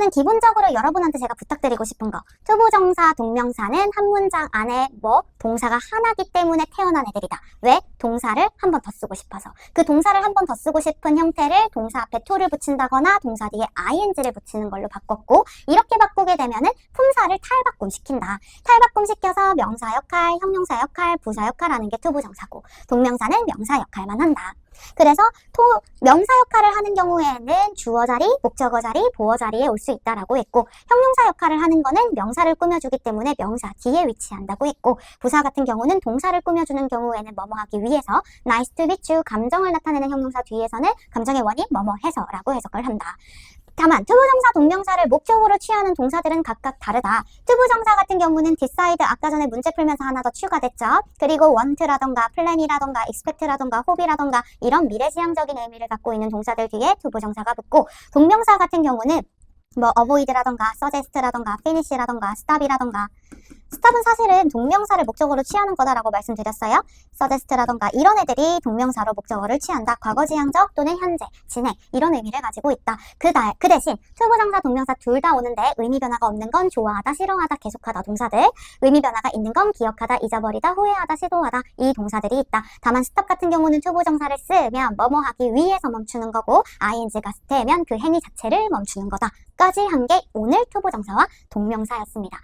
그러면은 기본적으로 여러분한테 제가 부탁드리고 싶은 거. 투부정사 동명사는 한 문장 안에 뭐 동사가 하나기 때문에 태어난 애들이다. 왜? 동사를 한 번 더 쓰고 싶어서. 그 동사를 한 번 더 쓰고 싶은 형태를 동사 앞에 to를 붙인다거나 동사 뒤에 ing를 붙이는 걸로 바꿨고 이렇게 바꾸게 되면은 품사를 탈바꿈 시킨다. 탈바꿈 시켜서 명사 역할, 형용사 역할, 부사 역할하는 게 투부정사고 동명사는 명사 역할만 한다. 그래서 토, 명사 역할을 하는 경우에는 주어 자리, 목적어 자리, 보어 자리에 올 수 있다라고 했고 형용사 역할을 하는 거는 명사를 꾸며주기 때문에 명사 뒤에 위치한다고 했고 부사 같은 경우는 동사를 꾸며주는 경우에는 뭐뭐 하기 위해서 nice to meet you 감정을 나타내는 형용사 뒤에서는 감정의 원인 뭐뭐 해서라고 해석을 한다. 다만 투부정사 동명사를 목적으로 취하는 동사들은 각각 다르다. 투부정사 같은 경우는 decide 아까 전에 문제 풀면서 하나 더 추가됐죠. 그리고 want라던가 plan이라던가 expect라던가 hope이라던가 이런 미래지향적인 의미를 갖고 있는 동사들 뒤에 투부정사가 붙고 동명사 같은 경우는 뭐 avoid라던가 suggest라던가 finish라던가 stop이라던가 stop은 사실은 동명사를 목적으로 취하는 거다라고 말씀드렸어요. suggest라던가 이런 애들이 동명사로 목적어를 취한다. 과거지향적 또는 현재, 진행 이런 의미를 가지고 있다. 그, 다, 그 대신 투부정사, 동명사 둘 다 오는데 의미 변화가 없는 건 좋아하다, 싫어하다, 계속하다 동사들 의미 변화가 있는 건 기억하다, 잊어버리다, 후회하다, 시도하다 이 동사들이 있다. 다만 stop 같은 경우는 투부정사를 쓰면 뭐뭐 하기 위해서 멈추는 거고 ing가 스테면 그 행위 자체를 멈추는 거다. 까지 한 게 오늘 투부정사와 동명사였습니다.